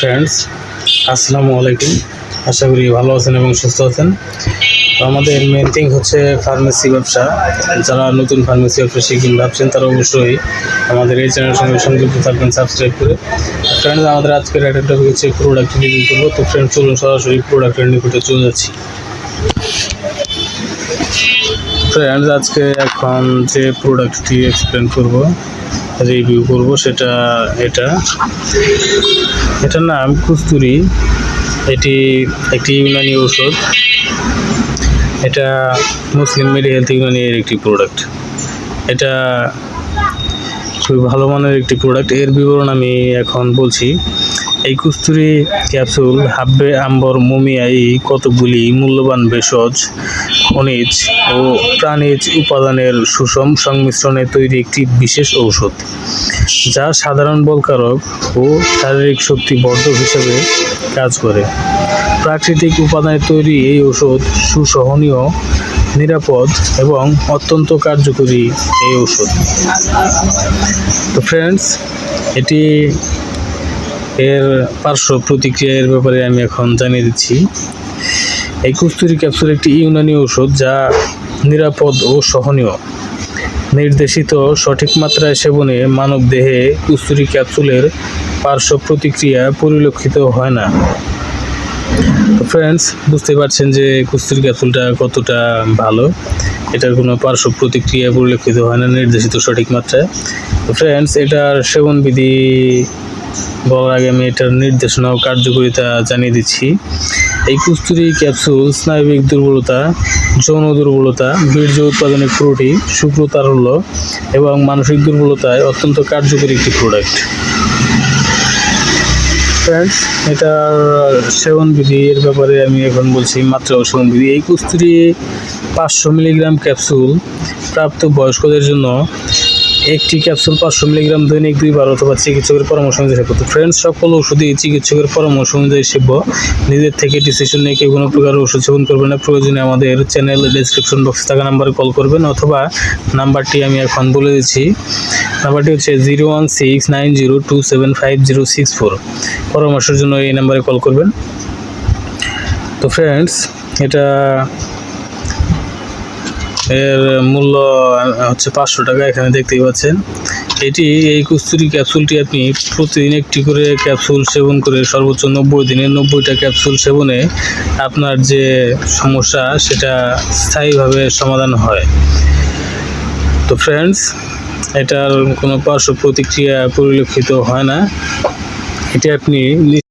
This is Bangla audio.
ফ্রেন্ডস আসসালামু আলাইকুম। আশা করি ভালো আছেন এবং সুস্থ আছেন। তো আমাদের মেন থিং হচ্ছে ফার্মেসি ব্যবসা। যারা নতুন ফার্মেসি ব্যবসা শিখবেন, ভাবছেন তারা অবশ্যই আমাদের এই চ্যানেলের সঙ্গে সংযুক্ত থাকবেন সাবস্ক্রাইব করে। ফ্রেন্ডস আমাদের আজকের একটা টপিক হচ্ছে প্রোডাক্ট রিভিউ করব। তো ফ্রেন্ড চলুন সরাসরি প্রোডাক্টের নিকটে চলে যাচ্ছি। ফ্রেন্ডস আজকে এখন যে প্রোডাক্টটি এক্সপ্লেন করব রিভিউ করব, সেটা এটা। এটার নাম কুস্তুরি। এটি একটি ইউনানি ওষুধ এটা মুসলিম মেডি হেলথ ইউনানির একটি প্রোডাক্ট এটা খুবই ভালো মানের একটি প্রোডাক্টের বিবরণ আমি এখন বলছি। এই কুস্তুরি ক্যাপসুল, হাব্বে, আম্বর মুমিয়াই কতগুলি মূল্যবান ভেষজ, খনিজ ও প্রাণীজ উপাদানের সুষম সংমিশ্রণে তৈরি একটি বিশেষ ঔষধ, যা সাধারণ বলকারক ও শারীরিক শক্তি বর্ধক হিসেবে কাজ করে। প্রাকৃতিক উপাদানে তৈরি এই ওষুধ সুসহনীয়, নিরাপদ এবং অত্যন্ত কার্যকরী এই ওষুধ তো ফ্রেন্ডস এটি এর পার্শ্ব প্রতিক্রিয়ার ব্যাপারে আমি এখন জানিয়ে দিচ্ছি। এই কুস্তুরি ক্যাপসুল একটি ইউনানি ওষুধ যা নিরাপদ ও সহনীয়। নির্দেশিত সঠিক মাত্রায় সেবনে মানব দেহে কুস্তুরি ক্যাপসুলের পার্শ্ব প্রতিক্রিয়া পরিলক্ষিত হয় না। ফ্রেন্ডস বুঝতে পারছেন যে কুস্তুরি ক্যাপসুলটা কতটা ভালো? এটার কোনো পার্শ্ব প্রতিক্রিয়া পরিলক্ষিত হয় না নির্দেশিত সঠিক মাত্রায়। ফ্রেন্ডস এটার সেবনবিধি বলার আগে আমি এটার নির্দেশনা ও কার্যকারিতা জানিয়ে দিচ্ছি। এই কুস্তুরি ক্যাপসুল স্নায়বিক দুর্বলতা, যৌন দুর্বলতা, বীর্য উৎপাদনে ত্রুটি শুক্রতারল্য এবং মানসিক দুর্বলতায় অত্যন্ত কার্যকরী একটি প্রোডাক্ট ফ্রেন্ডস এটার সেবন বিধি এর ব্যাপারে আমি এখন বলছি মাত্রা সেবন বিধি। এই কুস্তুরি পাঁচশো মিলিগ্রাম ক্যাপসুল প্রাপ্ত বয়স্কদের জন্য একটি ক্যাপসুল পাঁচশো মিলিগ্রাম দৈনিক দুইবার অথবা চিকিৎসকের পরামর্শ অনুযায়ী সেবন ফ্রেন্ডস সকল ওষুধই চিকিৎসকের পরামর্শ অনুযায়ী সেব্য নিজের থেকে ডিসিশন নিয়ে কেউ কোনো প্রকার ওষুধ সেবন করবেন না। প্রয়োজনে আমাদের চ্যানেল ডিসক্রিপশন বক্সে থাকা নাম্বারে কল করবেন অথবা নাম্বারটি আমি এখন বলে দিচ্ছি। নাম্বারটি হচ্ছে zero one six nine zero two seven five zero six four পরামর্শের জন্য এই নাম্বারে কল করবেন। তো ফ্রেন্ডস এটা এর মূল্য হচ্ছে পাঁচশো টাকা এখানে দেখতেই পাচ্ছেন। এটি এই কুস্তুরি ক্যাপসুলটি আপনি প্রতিদিন একটি করে ক্যাপসুল সেবন করে সর্বোচ্চ নব্বই দিনে নব্বইটা ক্যাপসুল সেবনে আপনার যে সমস্যা, সেটা স্থায়ীভাবে সমাধান হয়। তো ফ্রেন্ডস এটার কোনো পার্শ্ব প্রতিক্রিয়া পরিলক্ষিত হয় না। এটি আপনি